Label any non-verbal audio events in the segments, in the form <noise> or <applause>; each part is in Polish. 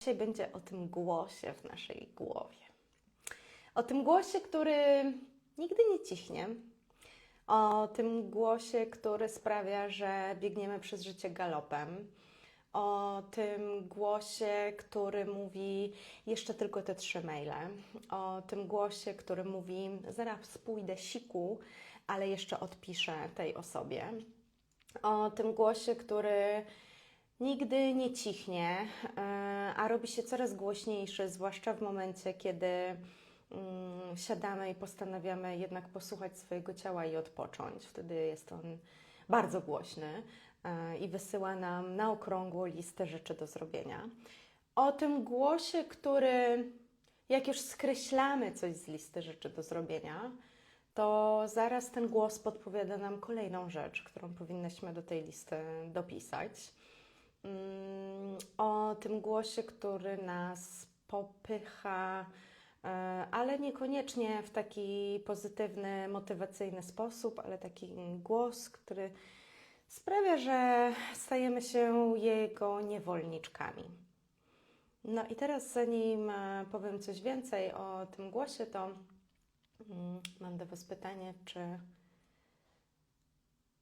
Dzisiaj będzie o tym głosie w naszej głowie. O tym głosie, który nigdy nie cichnie. O tym głosie, który sprawia, że biegniemy przez życie galopem. O tym głosie, który mówi jeszcze tylko te trzy maile. O tym głosie, który mówi zaraz pójdę siku, ale jeszcze odpiszę tej osobie. O tym głosie, który nigdy nie cichnie, e, a robi się coraz głośniejszy, zwłaszcza w momencie, kiedy mm, siadamy i postanawiamy jednak posłuchać swojego ciała i odpocząć. Wtedy jest on bardzo głośny e, i wysyła nam na okrągło listę rzeczy do zrobienia. O tym głosie, który jak już skreślamy coś z listy rzeczy do zrobienia, to zaraz ten głos podpowiada nam kolejną rzecz, którą powinnyśmy do tej listy dopisać. Mm, O tym głosie, który nas popycha, e, ale niekoniecznie w taki pozytywny, motywacyjny sposób, ale taki głos, który sprawia, że stajemy się jego niewolniczkami. No i teraz, zanim e, powiem coś więcej o tym głosie, to mm, mam do Was pytanie, czy,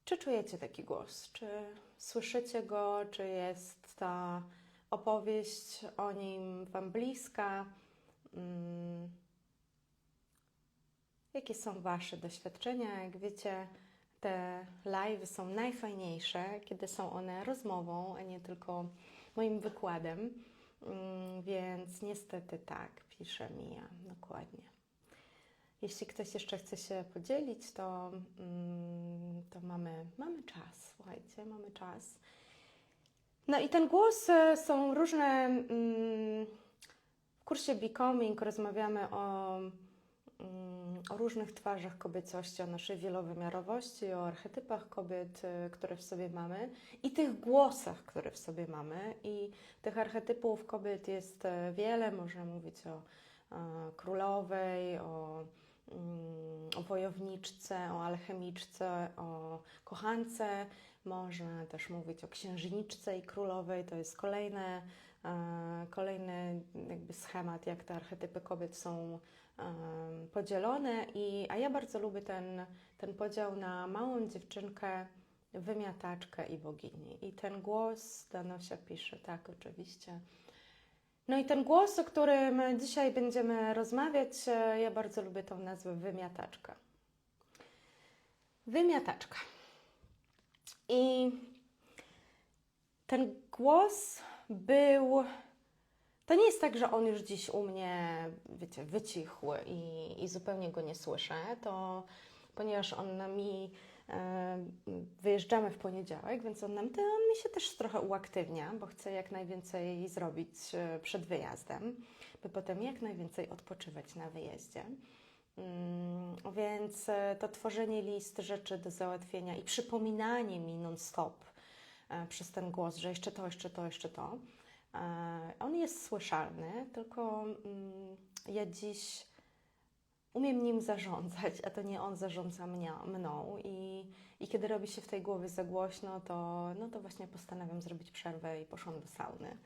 czy czujecie taki głos? Czy słyszycie go? Czy jest ta opowieść o nim Wam bliska? Mm, Jakie są Wasze doświadczenia? Jak wiecie, te live są najfajniejsze, kiedy są one rozmową, a nie tylko moim wykładem. Mm, Więc niestety tak, pisze Mija, dokładnie. Jeśli ktoś jeszcze chce się podzielić, to, mm, to mamy, mamy czas, słuchajcie, mamy czas. No i ten głos e, są różne. mm, W kursie Becoming rozmawiamy o, mm, o różnych twarzach kobiecości, o naszej wielowymiarowości, o archetypach kobiet, e, które w sobie mamy i tych głosach, które w sobie mamy. I tych archetypów kobiet jest e, wiele. Można mówić o e, królowej, o, o wojowniczce, o alchemiczce, o kochance. Można też mówić o księżniczce i królowej. To jest kolejne, e, kolejny jakby schemat, jak te archetypy kobiet są em, podzielone. I, a ja bardzo lubię ten, ten podział na małą dziewczynkę, wymiataczkę i bogini. I ten głos Danosia pisze, tak, oczywiście. No i ten głos, o którym dzisiaj będziemy rozmawiać, e, ja bardzo lubię tą nazwę wymiataczka. Wymiataczka. I ten głos był. To nie jest tak, że on już dziś u mnie, wiecie, wycichł i, i zupełnie go nie słyszę. To ponieważ on mi wyjeżdżamy w poniedziałek, więc on nam on mi się też trochę uaktywnia, bo chcę jak najwięcej zrobić e, przed wyjazdem, by potem jak najwięcej odpoczywać na wyjeździe. Mm, Więc e, to tworzenie list rzeczy do załatwienia i przypominanie mi non-stop e, przez ten głos, że jeszcze to, jeszcze to, jeszcze to. On jest słyszalny, tylko mm, ja dziś umiem nim zarządzać, a to nie on zarządza mnie, mną. I, I kiedy robi się w tej głowie za głośno, to, no to właśnie postanawiam zrobić przerwę i poszłam do sauny.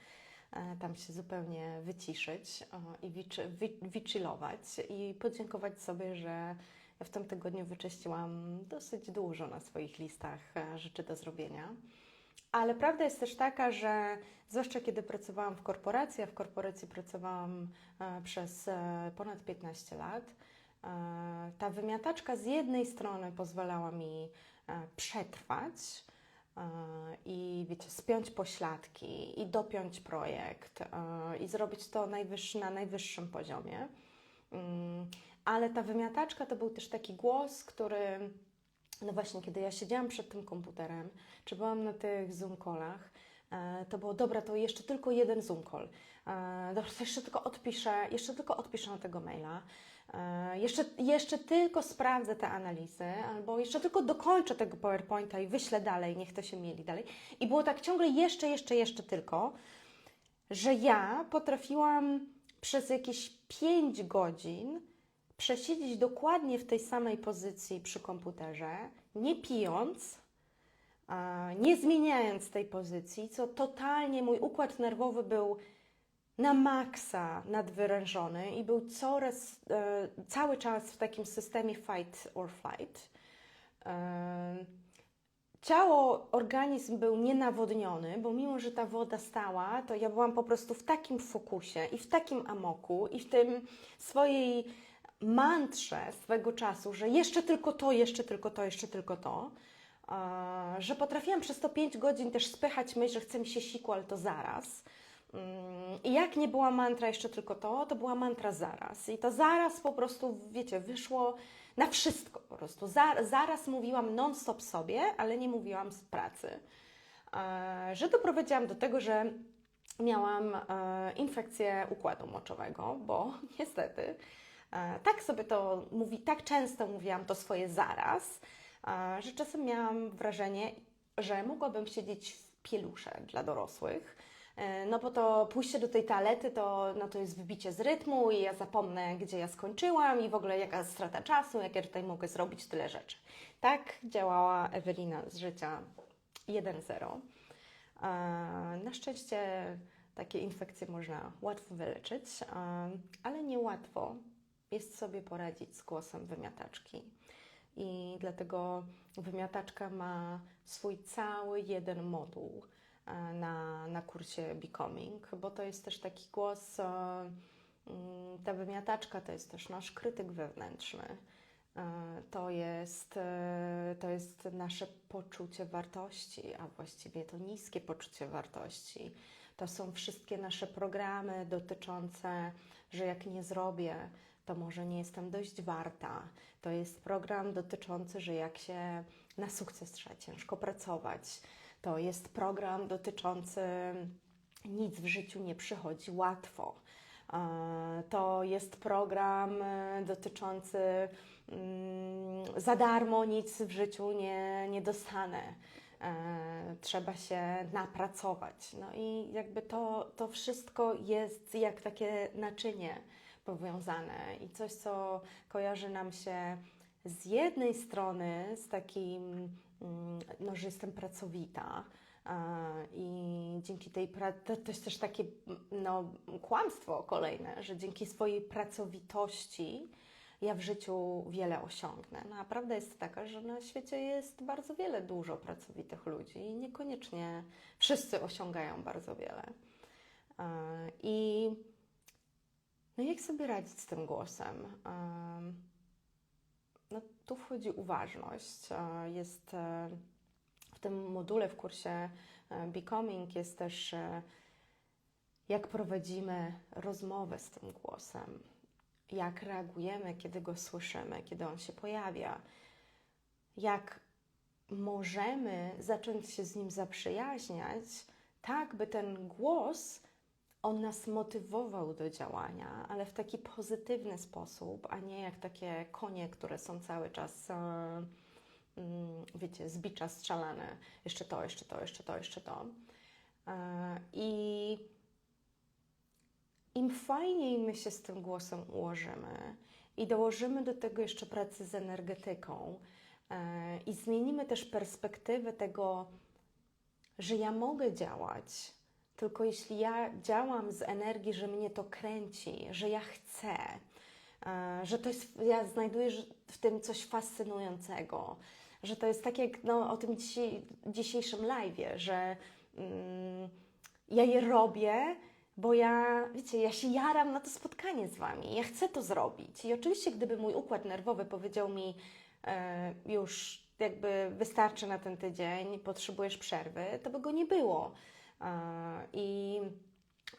E, Tam się zupełnie wyciszyć i wichillować i podziękować sobie, że w tym tygodniu wyczyściłam dosyć dużo na swoich listach e, rzeczy do zrobienia. Ale prawda jest też taka, że zwłaszcza kiedy pracowałam w korporacji, a w korporacji pracowałam e, przez ponad 15 lat, ta wymiataczka z jednej strony pozwalała mi e, przetrwać e, i wiecie, spiąć pośladki i dopiąć projekt e, i zrobić to najwyższy, na najwyższym poziomie. Mm, Ale ta wymiataczka to był też taki głos, który no właśnie, kiedy ja siedziałam przed tym komputerem, czy byłam na tych Zoom callach, e, to było dobra, to jeszcze tylko jeden Zoom call. E, Dobra, to jeszcze tylko odpiszę, jeszcze tylko odpiszę na tego maila. E, Jeszcze, jeszcze tylko sprawdzę te analizy, albo jeszcze tylko dokończę tego PowerPointa i wyślę dalej, niech to się mieli dalej. I było tak ciągle jeszcze, jeszcze, jeszcze tylko, że ja potrafiłam przez jakieś 5 godzin przesiedzieć dokładnie w tej samej pozycji przy komputerze, nie pijąc, nie zmieniając tej pozycji, co totalnie mój układ nerwowy był na maksa nadwyrężony i był coraz, e, cały czas w takim systemie fight or flight. E, ciało, organizm był nienawodniony, bo mimo, że ta woda stała, to ja byłam po prostu w takim fokusie i w takim amoku i w tym swojej mantrze swego czasu, że jeszcze tylko to, jeszcze tylko to, jeszcze tylko to, e, że potrafiłam przez to 5 godzin też spychać myśl, że chce mi się siku, ale to zaraz. Mm, I jak nie była mantra jeszcze tylko to, to była mantra zaraz. I to zaraz po prostu, wiecie, wyszło na wszystko po prostu. zaraz mówiłam non-stop sobie, ale nie mówiłam z pracy. E, że doprowadziłam do tego, że miałam e, infekcję układu moczowego, bo <laughs> niestety e, tak sobie to mówi, tak często mówiłam to swoje zaraz, że czasem miałam wrażenie, że mogłabym siedzieć w pielusze dla dorosłych no bo to pójście do tej toalety to, no to jest wybicie z rytmu i ja zapomnę, gdzie ja skończyłam i w ogóle jaka strata czasu, jak ja tutaj mogę zrobić tyle rzeczy. Tak działała Ewelina z życia 1.0. E, na szczęście takie infekcje można łatwo wyleczyć, e, ale niełatwo jest sobie poradzić z głosem wymiataczki. I dlatego wymiataczka ma swój cały jeden moduł E, na, na kursie Becoming, bo to jest też taki głos, e, mm, ta wymiataczka to jest też nasz krytyk wewnętrzny. E, to jest, to jest nasze poczucie wartości, a właściwie to niskie poczucie wartości. To są wszystkie nasze programy dotyczące, że jak nie zrobię, to może nie jestem dość warta. To jest program dotyczący, że jak się na sukces trzeba ciężko pracować to jest program dotyczący nic w życiu nie przychodzi łatwo. E, to jest program e, dotyczący mm, za darmo nic w życiu nie, nie dostanę. E, trzeba się napracować. No i jakby to, to wszystko jest jak takie naczynie powiązane i coś, co kojarzy nam się z jednej strony z takim Mm, no, że jestem pracowita. I dzięki tej pracy, to, jest też takie no, kłamstwo kolejne, że dzięki swojej pracowitości ja w życiu wiele osiągnę. No, a prawda jest taka, że na świecie jest bardzo wiele dużo pracowitych ludzi i niekoniecznie wszyscy osiągają bardzo wiele. I no jak sobie radzić z tym głosem? Tu wchodzi uważność. Jest e, w tym module w kursie e, Becoming jest też e, jak prowadzimy rozmowę z tym głosem, jak reagujemy, kiedy go słyszymy, kiedy on się pojawia, jak możemy zacząć się z nim zaprzyjaźniać, tak by ten głos on nas motywował do działania, ale w taki pozytywny sposób, a nie jak takie konie, które są cały czas, e, mm, wiecie, z bicza strzelane. Jeszcze to, jeszcze to, jeszcze to, jeszcze to. E, I im fajniej my się z tym głosem ułożymy i dołożymy do tego jeszcze pracy z energetyką e, i zmienimy też perspektywę tego, że ja mogę działać, tylko jeśli ja działam z energii, że mnie to kręci, że ja chcę, e, że to jest, ja znajduję w tym coś fascynującego, że to jest tak jak no, o tym dzisiaj, dzisiejszym live, że mm, ja je robię, bo ja, wiecie, ja się jaram na to spotkanie z Wami, ja chcę to zrobić. I oczywiście, gdyby mój układ nerwowy powiedział mi e, już jakby wystarczy na ten tydzień, potrzebujesz przerwy, to by go nie było. I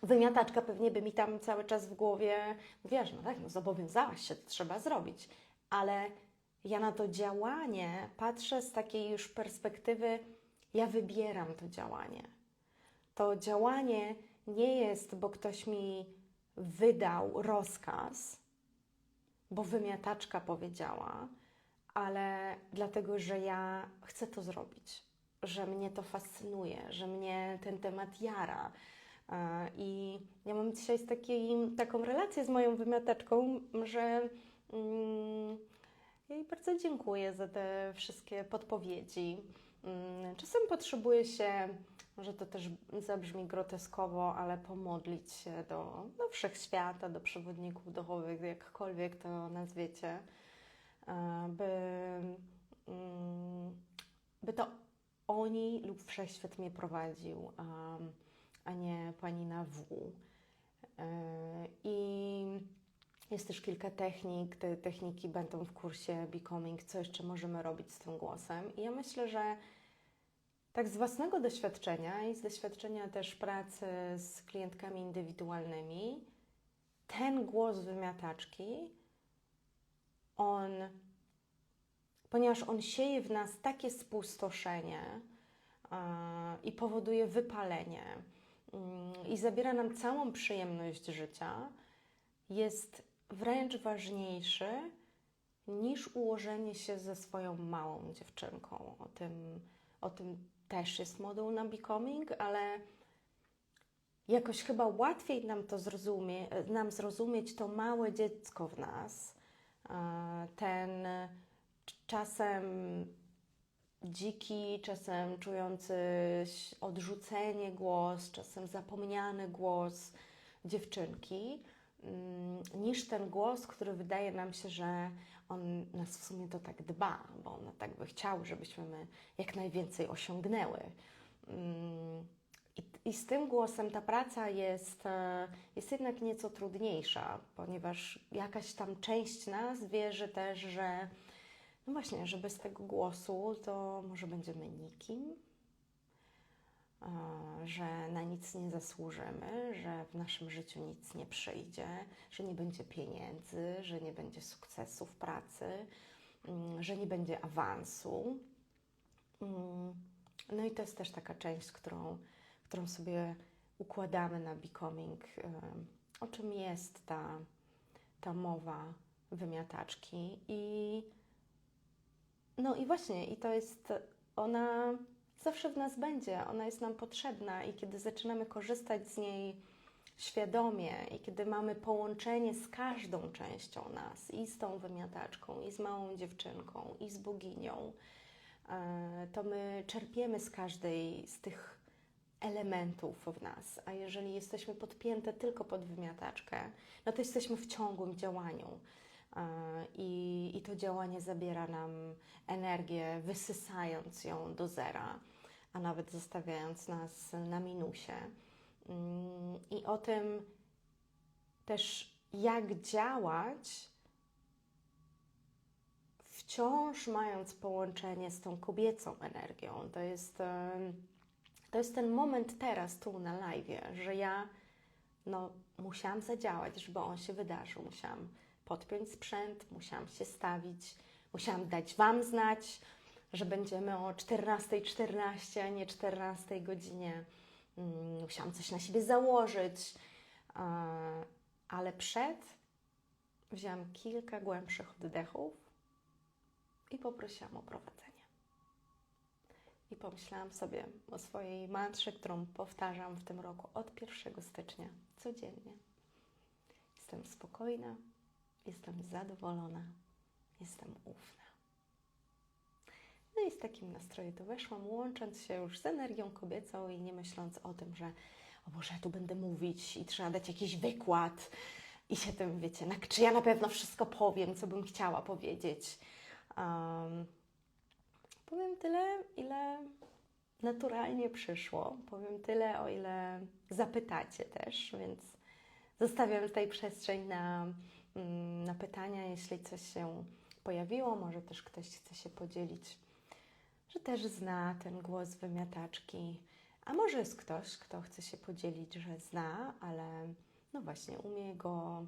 wymiataczka pewnie by mi tam cały czas w głowie wiesz, no tak, no zobowiązałaś się, to trzeba zrobić. Ale ja na to działanie patrzę z takiej już perspektywy, ja wybieram to działanie. To działanie nie jest, bo ktoś mi wydał rozkaz, bo wymiataczka powiedziała, ale dlatego, że ja chcę to zrobić że mnie to fascynuje, że mnie ten temat jara. E, I ja mam dzisiaj z takiej, taką relację z moją wymiataczką, że mm, jej bardzo dziękuję za te wszystkie podpowiedzi. Mm, Czasem potrzebuje się, może to też zabrzmi groteskowo, ale pomodlić się do, do wszechświata, do przewodników duchowych, jakkolwiek to nazwiecie, e, by, mm, by to oni lub wszechświat mnie prowadził, a, a nie pani na W. E, I jest też kilka technik. Te techniki będą w kursie Becoming, co jeszcze możemy robić z tym głosem. I ja myślę, że tak z własnego doświadczenia i z doświadczenia też pracy z klientkami indywidualnymi, ten głos wymiataczki, on, ponieważ on sieje w nas takie spustoszenie i powoduje wypalenie yy, i zabiera nam całą przyjemność życia, jest wręcz ważniejszy niż ułożenie się ze swoją małą dziewczynką. O tym, o tym też jest moduł na Becoming, ale jakoś chyba łatwiej nam to zrozumie, nam zrozumieć to małe dziecko w nas, czasem dziki, czasem czujący odrzucenie głos, czasem zapomniany głos dziewczynki Mm, niż ten głos, który wydaje nam się, że on nas w sumie to tak dba, bo on tak by chciał, żebyśmy my jak najwięcej osiągnęły. Mm, I, I, z tym głosem ta praca jest, e, jest jednak nieco trudniejsza, ponieważ jakaś tam część nas wierzy też, że no właśnie, że bez tego głosu to może będziemy nikim, że na nic nie zasłużymy, że w naszym życiu nic nie przyjdzie, że nie będzie pieniędzy, że nie będzie sukcesu w pracy, mm, że nie będzie awansu. Mm, no i to jest też taka część, którą, którą sobie układamy na Becoming, o czym jest ta, ta mowa wymiataczki. I no i właśnie, i to jest ona zawsze w nas będzie, ona jest nam potrzebna i kiedy zaczynamy korzystać z niej świadomie i kiedy mamy połączenie z każdą częścią nas, i z tą wymiataczką, i z małą dziewczynką, i z boginią, e, to my czerpiemy z każdej z tych elementów w nas. A jeżeli jesteśmy podpięte tylko pod wymiataczkę, no to jesteśmy w ciągłym działaniu. E, I, I to działanie zabiera nam energię, wysysając ją do zera a nawet zostawiając nas na minusie. Mm, I o tym też, jak działać, wciąż mając połączenie z tą kobiecą energią. To jest, to jest ten moment teraz, tu na live, że ja no, musiałam zadziałać, żeby on się wydarzył. Musiałam podpiąć sprzęt, musiałam się stawić, musiałam dać Wam znać, że będziemy o 14.14, 14, a nie 14 godzinie. Mm, musiałam coś na siebie założyć, ale przed wzięłam kilka głębszych oddechów i poprosiłam o prowadzenie. I pomyślałam sobie o swojej mantrze, którą powtarzam w tym roku od 1 stycznia codziennie. Jestem spokojna, jestem zadowolona, jestem ufna. No i z takim nastrojem to weszłam, łącząc się już z energią kobiecą i nie myśląc o tym, że o Boże, tu będę mówić i trzeba dać jakiś wykład i się tym, wiecie, na, czy ja na pewno wszystko powiem, co bym chciała powiedzieć. Um, powiem tyle, ile naturalnie przyszło. Powiem tyle, o ile zapytacie też, więc zostawiam tutaj przestrzeń na, na pytania, jeśli coś się pojawiło. Może też ktoś chce się podzielić że też zna ten głos wymiataczki. A może jest ktoś, kto chce się podzielić, że zna, ale no właśnie, umie go,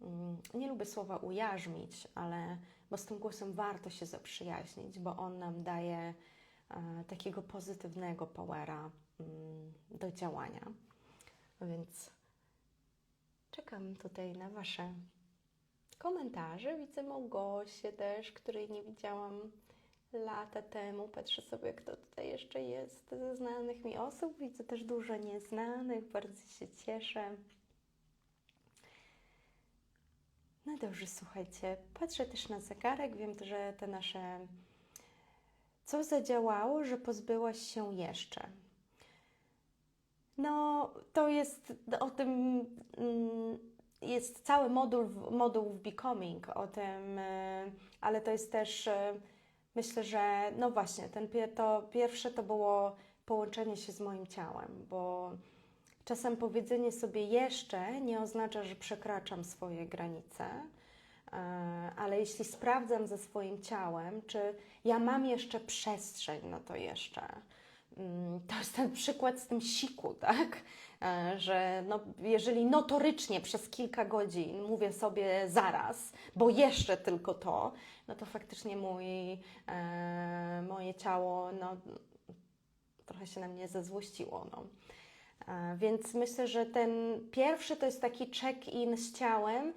mm, nie lubię słowa ujarzmić, ale bo z tym głosem warto się zaprzyjaźnić, bo on nam daje e, takiego pozytywnego powera mm, do działania. Więc czekam tutaj na Wasze komentarze. Widzę Małgosię też, której nie widziałam lata temu. Patrzę sobie, kto tutaj jeszcze jest ze znanych mi osób. Widzę też dużo nieznanych, bardzo się cieszę. No dobrze, słuchajcie, patrzę też na zegarek. Wiem, że te nasze co zadziałało, że pozbyłaś się jeszcze? No, to jest o tym mm, jest cały moduł, moduł w Becoming o tym, y, ale to jest też y, myślę, że no właśnie, ten, to pierwsze to było połączenie się z moim ciałem, bo czasem powiedzenie sobie jeszcze nie oznacza, że przekraczam swoje granice, e, ale jeśli sprawdzam ze swoim ciałem, czy ja mam jeszcze przestrzeń na to jeszcze. Mm, To jest ten przykład z tym siku, tak? E, Że no, jeżeli notorycznie przez kilka godzin mówię sobie zaraz, bo jeszcze tylko to, no to faktycznie mój, e, moje ciało no, trochę się na mnie zezłościło. No. E, Więc myślę, że ten pierwszy to jest taki check-in z ciałem,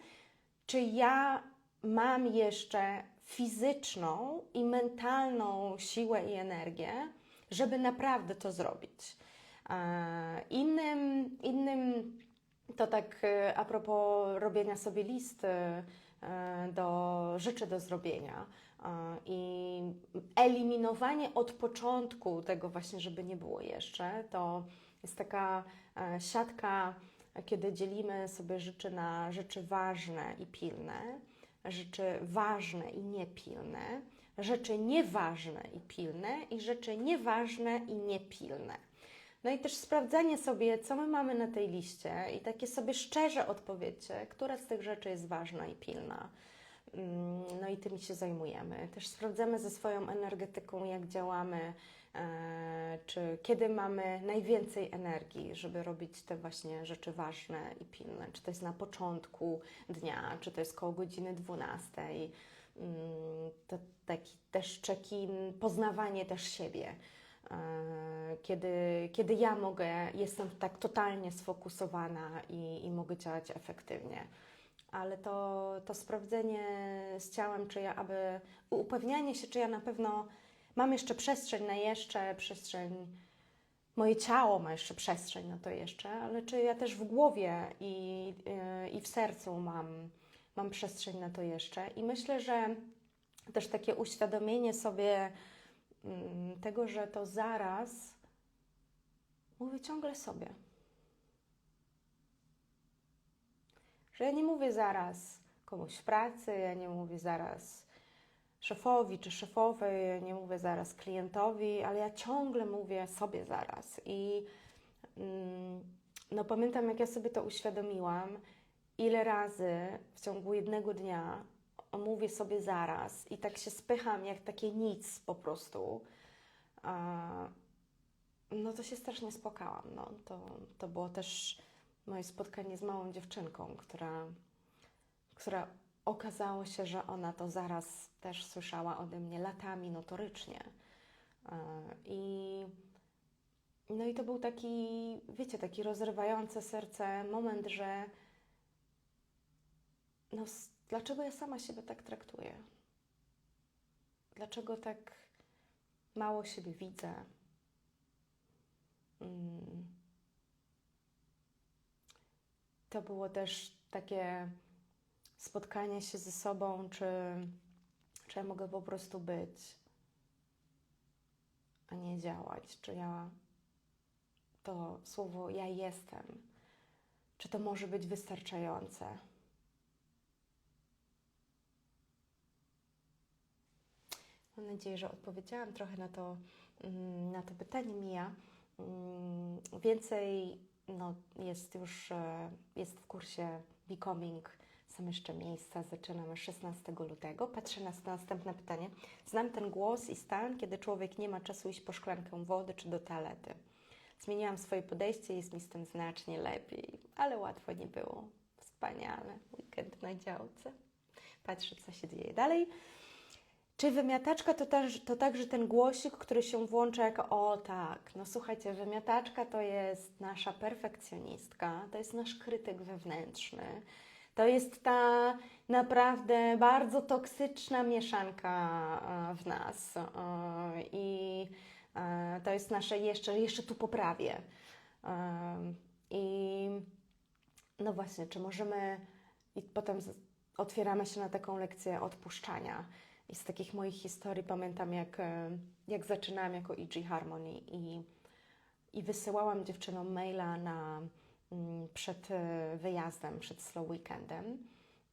czy ja mam jeszcze fizyczną i mentalną siłę i energię, żeby naprawdę to zrobić. Innym, innym to tak e, a propos robienia sobie listy e, do rzeczy do zrobienia i eliminowanie od początku tego właśnie, żeby nie było jeszcze, to jest taka e, siatka, kiedy dzielimy sobie rzeczy na rzeczy ważne i pilne, rzeczy ważne i niepilne, rzeczy nieważne i pilne i rzeczy nieważne i niepilne. No i też sprawdzanie sobie, co my mamy na tej liście i takie sobie szczerze odpowiedzcie, która z tych rzeczy jest ważna i pilna. Mm, No i tymi się zajmujemy. Też sprawdzamy ze swoją energetyką, jak działamy, e, czy kiedy mamy najwięcej energii, żeby robić te właśnie rzeczy ważne i pilne. Czy to jest na początku dnia, czy to jest koło godziny 12. To taki też check-in, poznawanie też siebie. E, Kiedy, kiedy ja mogę, jestem tak totalnie sfokusowana i, i mogę działać efektywnie ale to, to sprawdzenie z ciałem, czy ja, aby upewnianie się, czy ja na pewno mam jeszcze przestrzeń na jeszcze, przestrzeń, moje ciało ma jeszcze przestrzeń na to jeszcze, ale czy ja też w głowie i, yy, i w sercu mam, mam przestrzeń na to jeszcze. I myślę, że też takie uświadomienie sobie mm, tego, że to zaraz mówię ciągle sobie. Że ja nie mówię zaraz komuś w pracy, ja nie mówię zaraz szefowi czy szefowej, ja nie mówię zaraz klientowi, ale ja ciągle mówię sobie zaraz. I mm, no pamiętam, jak ja sobie to uświadomiłam, ile razy w ciągu jednego dnia mówię sobie zaraz i tak się spycham jak takie nic po prostu. No to się strasznie spłakałam. No, to, to było też moje spotkanie z małą dziewczynką, która, która okazało się, że ona to zaraz też słyszała ode mnie latami notorycznie. I, no i to był taki, wiecie, taki rozrywający serce moment, że no, dlaczego ja sama siebie tak traktuję? Dlaczego tak mało siebie widzę? Mm to było też takie spotkanie się ze sobą, czy, czy ja mogę po prostu być, a nie działać, czy ja to słowo ja jestem, czy to może być wystarczające. Mam nadzieję, że odpowiedziałam trochę na to, mm, na to pytanie Mija. Mm, Więcej no, jest już e, jest w kursie Becoming. Są jeszcze miejsca. Zaczynamy 16 lutego. Patrzę na następne pytanie. Znam ten głos i stan, kiedy człowiek nie ma czasu iść po szklankę wody czy do toalety. Zmieniłam swoje podejście, jest mi z tym znacznie lepiej, ale łatwo nie było. Wspaniale. Weekend na działce. Patrzę, co się dzieje dalej. Czy wymiataczka to, też, to także ten głosik, który się włącza jako o tak, no słuchajcie, wymiataczka to jest nasza perfekcjonistka, to jest nasz krytyk wewnętrzny, to jest ta naprawdę bardzo toksyczna mieszanka e, w nas e, i e, to jest nasze jeszcze, jeszcze tu poprawię. I no właśnie, czy możemy i potem otwieramy się na taką lekcję odpuszczania I z takich moich historii pamiętam, jak, e, jak zaczynałam jako EG Harmony i, i wysyłałam dziewczynom maila na, mm, przed e, wyjazdem, przed slow weekendem.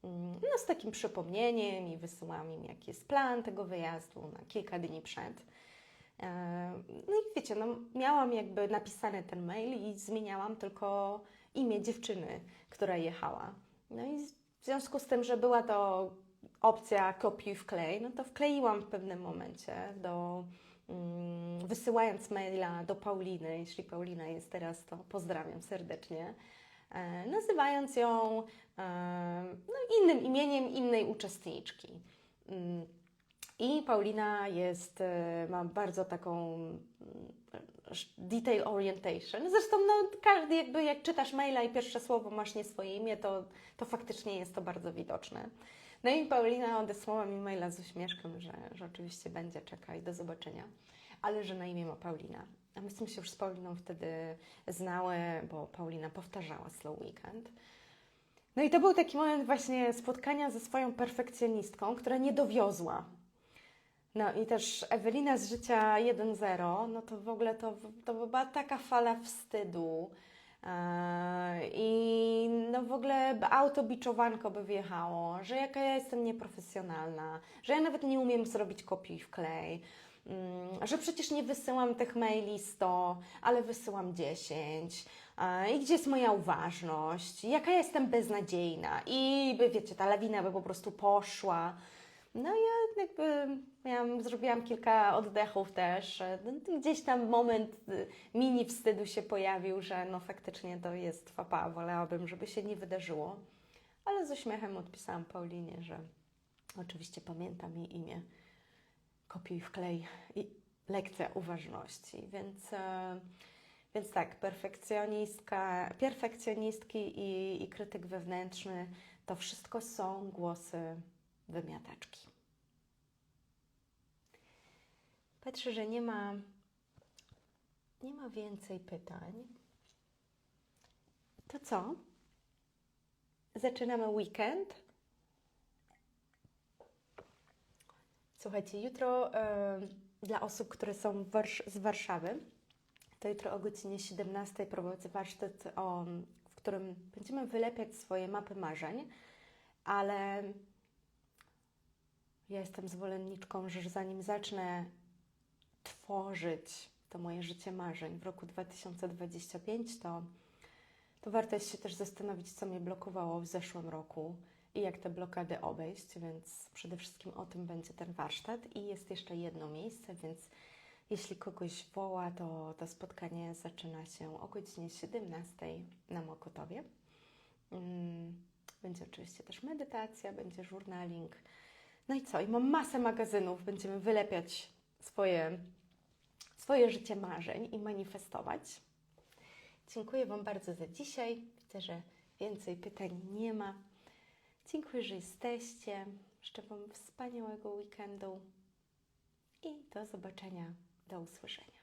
Mm, No, z takim przypomnieniem i wysyłam im, jaki jest plan tego wyjazdu na kilka dni przed. E, No i wiecie, no, miałam jakby napisany ten mail i zmieniałam tylko imię dziewczyny, która jechała. No i w związku z tym, że była to opcja kopiuj wklej, no to wkleiłam w pewnym momencie do mm, wysyłając maila do Pauliny, jeśli Paulina jest teraz, to pozdrawiam serdecznie, e, nazywając ją e, no, innym imieniem innej uczestniczki. Mm, I Paulina jest, e, ma bardzo taką mm, detail orientation. Zresztą no, każdy jakby jak czytasz maila i pierwsze słowo masz nie swoje imię, to, to faktycznie jest to bardzo widoczne. No i Paulina odesłała mi maila z uśmieszkiem, że, że oczywiście będzie, czeka i do zobaczenia, ale że na imię ma Paulina. A myśmy się już z Pauliną wtedy znały, bo Paulina powtarzała Slow Weekend. No i to był taki moment właśnie spotkania ze swoją perfekcjonistką, która nie dowiozła. No i też Ewelina z życia 1.0, no to w ogóle to, to była taka fala wstydu. Eee, I no w ogóle autobiczowanko by wjechało, że jaka ja jestem nieprofesjonalna, że ja nawet nie umiem zrobić kopii w klej, mm, że przecież nie wysyłam tych maili 100, ale wysyłam 10. Eee, I gdzie jest moja uważność? Jaka ja jestem beznadziejna? I by, wiecie, ta lawina by po prostu poszła. No ja jakby miałam, zrobiłam kilka oddechów też. Gdzieś tam moment y, mini wstydu się pojawił, że no faktycznie to jest fapa, wolałabym, żeby się nie wydarzyło. Ale z uśmiechem odpisałam Paulinie, że oczywiście pamiętam jej imię. Kopiuj wklej i lekcja uważności, więc... e, Więc tak, perfekcjonistka, perfekcjonistki i, i krytyk wewnętrzny to wszystko są głosy wymiataczki. Patrzę, że nie ma, nie ma więcej pytań. To co? Zaczynamy weekend. Słuchajcie, jutro e, dla osób, które są warsz- z Warszawy, to jutro o godzinie 17 prowadzę warsztat, o, w którym będziemy wylepiać swoje mapy marzeń, ale ja jestem zwolenniczką, że zanim zacznę tworzyć to moje życie marzeń w roku 2025, to, to warto jest się też zastanowić, co mnie blokowało w zeszłym roku i jak te blokady obejść, więc przede wszystkim o tym będzie ten warsztat. I jest jeszcze jedno miejsce, więc jeśli kogoś woła, to to spotkanie zaczyna się o godzinie 17 na Mokotowie. Mm, Będzie oczywiście też medytacja, będzie journaling. No i co? I mam masę magazynów. Będziemy wylepiać swoje, swoje życie marzeń i manifestować. Dziękuję Wam bardzo za dzisiaj. Widzę, że więcej pytań nie ma. Dziękuję, że jesteście. Życzę Wam wspaniałego weekendu i do zobaczenia, do usłyszenia.